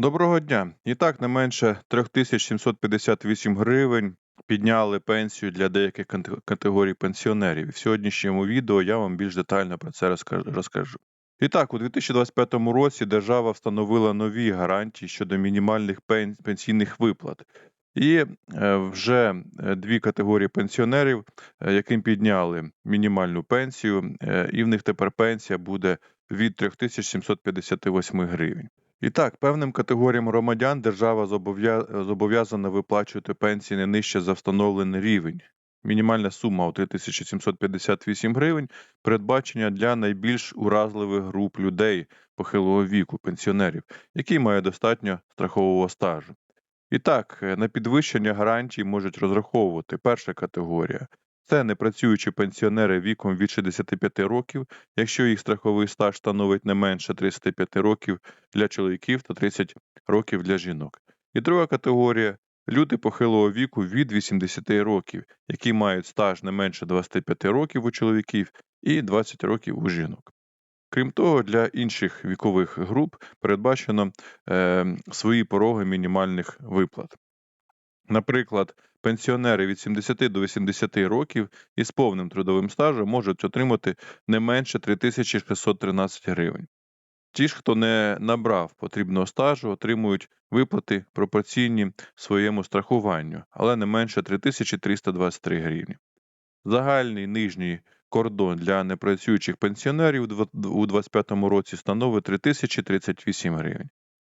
Доброго дня. І так, не менше 3758 гривень підняли пенсію для деяких категорій пенсіонерів. В сьогоднішньому відео я вам більш детально про це розкажу-. І так, у 2025 році держава встановила нові гарантії щодо мінімальних пенсійних виплат. І е, вже е, дві категорії пенсіонерів, е, яким підняли мінімальну пенсію, і в них тепер пенсія буде від 3758 гривень. І так, певним категоріям громадян держава зобов'язана виплачувати пенсії не нижче за встановлений рівень. Мінімальна сума у 3758 гривень передбачення для найбільш уразливих груп людей похилого віку, пенсіонерів, які мають достатньо страхового стажу. І так, на підвищення гарантій можуть розраховувати перша категорія. Це непрацюючі пенсіонери віком від 65 років, якщо їх страховий стаж становить не менше 35 років для чоловіків та 30 років для жінок. І друга категорія люди похилого віку від 80 років, які мають стаж не менше 25 років у чоловіків і 20 років у жінок. Крім того, для інших вікових груп передбачено е, свої пороги мінімальних виплат. Наприклад, пенсіонери від 70 до 80 років із повним трудовим стажем можуть отримати не менше 3613 гривень. Ті ж, хто не набрав потрібного стажу, отримують виплати пропорційні своєму страхуванню, але не менше 3323 гривні. Загальний нижній кордон для непрацюючих пенсіонерів у дв- у 2025 році становить 3038 гривень.